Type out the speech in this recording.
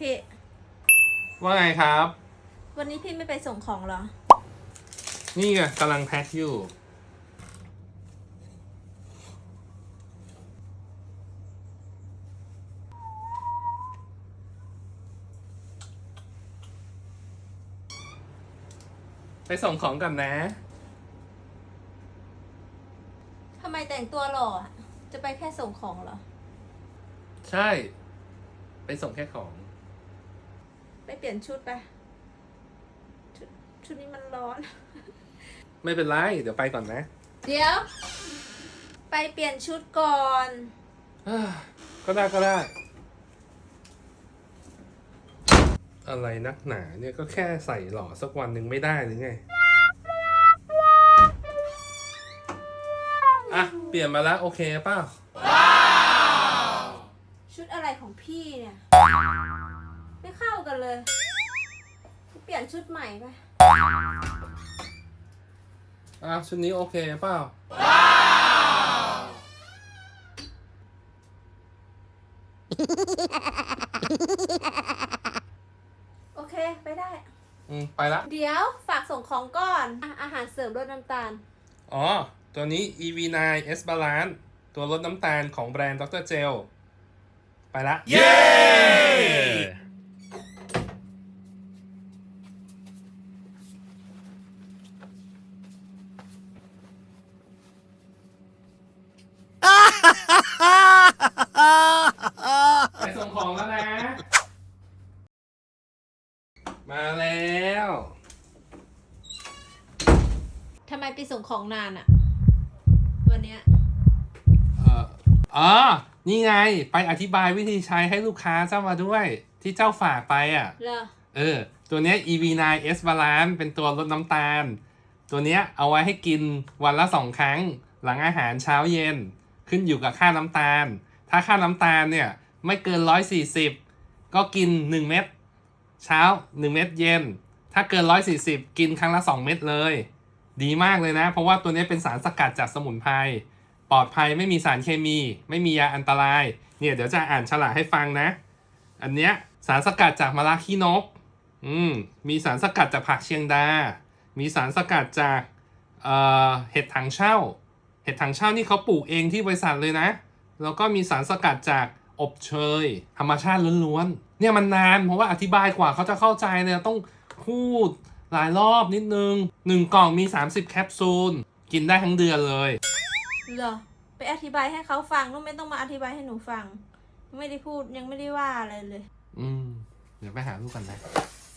พี่ ว่าไงครับ วันนี้พี่ไม่ไปส่งของเหรอ นี่ไงกำลังแพ็คอยู่ ไปส่งของกันนะ ทำไมแต่งตัวหล่ออะจะไปแค่ส่งของเหรอ ใช่ ไปส่งแค่ของ ไปเปลี่ยนชุดไปชุดชุดนี้มันร้อน ไม่เป็นไร เดี๋ยวไปก่อนนะเดี๋ยว ไปเปลี่ยนชุดก่อนอ่าก็ได้ก็ได้ อะไรนักหนาเนี่ยก็แค่ใส่หล่อสักวันหนึ่งไม่ได้หรือไง อะ เปลี่ยนมาแล้ว โอเคเปล่า ชุดอะไรของพี่เนี่ย ไม่เข้ากันเลย เปลี่ยนชุดใหม่ไปอะชุดนี้โอเคเปล่าโอเคไปได้ อืมไปละ เดี๋ยวฝากส่งของก่อนอะอาหารเสริมลดน้ำตาล อ๋อ ตัวนี้ EV9 S Balance ตัวลดน้ำตาลของแบรนด์ Dr. Gel ไปละ เย้ ของแล้วนะ มาแล้ว ทำไมไปส่งของนานอะวันเนี้ยเอ่ออ๋อนี่ไง ไปอธิบายวิธีใช้ให้ลูกค้าเจ้ามาด้วย ที่เจ้าฝากไปอะ เหรอเออ ตัวเนี้ย EV9 S Balance เป็นตัวลดน้ำตาล ตัวเนี้ยเอาไว้ให้กินวันละสองครั้ง หลังอาหารเช้าเย็น ขึ้นอยู่กับค่าน้ำตาล ถ้าค่าน้ำตาลเนี่ย ไม่เกิน 140 ก็กิน 1 เม็ดเช้า 1 เม็ดเย็น ถ้าเกิน 140 กินครั้งละ 2 เม็ดเลย ดีมากเลยนะ เพราะว่าตัวนี้เป็นสารสกัดจากสมุนไพรปลอดภัยไม่มีสารเคมี ไม่มียาอันตราย เนี่ยเดี๋ยวจะอ่านฉลากให้ฟังนะ อันเนี้ยสารสกัดจากมะระขี้นก อืมมีสารสกัดจากผักเชียงดา มีสารสกัดจากเอ่อเห็ดถังเช่า เห็ดถังเช่านี่เขาปลูกเองที่บริษัทเลยนะ แล้วก็มีสารสกัดจาก อบเชย ธรรมชาติล้วนๆ เนี่ยมันนานเพราะว่าอธิบายกว่าเขาจะเข้าใจเนี่ยต้องพูดหลายรอบนิดนึงหนึ่งกล่องมี 30 แคปซูล กินได้ทั้งเดือนเลยเหรอไปอธิบายให้เขาฟังแล้วไม่ต้องมาอธิบายให้หนูฟัง ไม่ได้พูดยังไม่ได้ว่าอะไรเลย อืม เดี๋ยวไปหาลูกกันนะไ